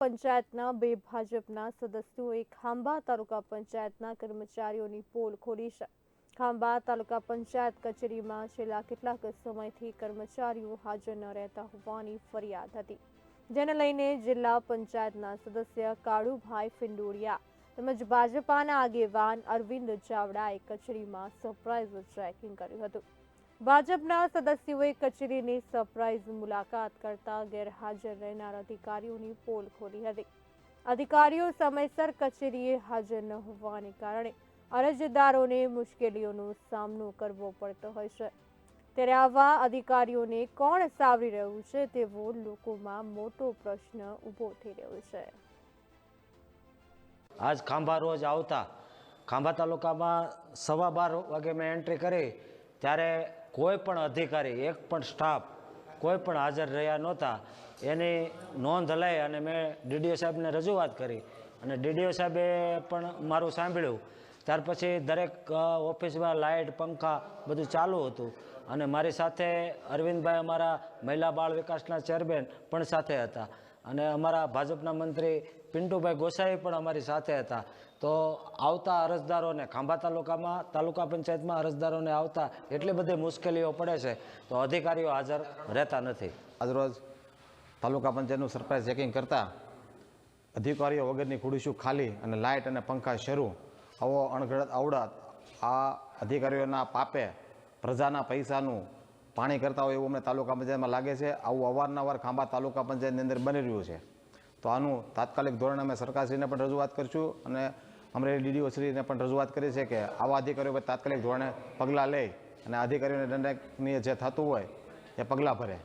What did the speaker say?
પંચાયતના બે ભાજપના સદસ્યોએ ખાંભા તાલુકા પંચાયતના કર્મચારીઓની પોલ ખોલી છે. ખાંભા તાલુકા પંચાયત કચેરીમાં છેલ્લા કેટલાક સમયથી કર્મચારીઓ હાજર ન રહેતા હોવાની ફરિયાદ હતી. જેને લઈને જિલ્લા પંચાયતના સદસ્ય કાળુભાઈ ફિંડોળિયા તેમજ ભાજપાના આગેવાન અરવિંદ ચાવડાએ કચેરીમાં સરપ્રાઇઝ ચેકિંગ કર્યું હતું. ભાજપના સદસ્યોએ કચેરીની સરપ્રાઇઝ મુલાકાત કરતા ગેરહાજર રહેનાર અધિકારીઓની પોલ ખોલી હતી. અધિકારીઓ સમયસર કચેરીએ હાજર ન હોવાને કારણે અરજદારોને મુશ્કેલીઓનો સામનો કરવો પડતો હોય છે. ત્યારે આવા અધિકારીઓને કોણ સાવરી રહ્યું છે તેવો લોકોમાં મોટો પ્રશ્ન ઊભો થઈ રહ્યો છે. આજ ખાંભા રોજ આવતા, ખાંભા તાલુકામાં સવા બાર વાગે મેં એન્ટ્રી કરી, ત્યારે કોઈ પણ અધિકારી, એક પણ સ્ટાફ કોઈ પણ હાજર રહ્યા નહોતા. એની નોંધ લઈ અને મેં ડીડીઓ સાહેબને રજૂઆત કરી. અને ડીડીઓ સાહેબે પણ મારું સાંભળ્યું. ત્યાર પછી દરેક ઓફિસમાં લાઇટ, પંખા બધું ચાલુ હતું. અને મારી સાથે અરવિંદભાઈ અમારા મહિલા બાળ વિકાસના ચેરમેન પણ સાથે હતા. અને અમારા ભાજપના મંત્રી પિન્ટુભાઈ ગોસાઈ પણ અમારી સાથે હતા. તો આવતા અરજદારોને ખાંભા તાલુકામાં, તાલુકા પંચાયતમાં અરજદારોને આવતા એટલી બધી મુશ્કેલીઓ પડે છે તો અધિકારીઓ હાજર રહેતા નથી. આજરોજ તાલુકા પંચાયતનું સરપ્રાઇઝ ચેકિંગ કરતા અધિકારીઓ વગરની ખુડીશું ખાલી અને લાઇટ અને પંખા શરૂ. આવો અણઘડત આવડત આ અધિકારીઓના પાપે પ્રજાના પૈસાનું પાણી કરતા હોય એવું અમને તાલુકા પંચાયતમાં લાગે છે. આવું અવારનવાર ખાંભા તાલુકા પંચાયતની અંદર બની રહ્યું છે. તો આનું તાત્કાલિક ધોરણે અમે સરકારશ્રીને પણ રજૂઆત કરીશું અને અમરેલી ડીડીઓશ્રીને પણ રજૂઆત કરી છે કે આવા અધિકારીઓ પર તાત્કાલિક ધોરણે પગલાં લે અને અધિકારીઓને દંડનીય જે થતું હોય એ પગલાં ભરે.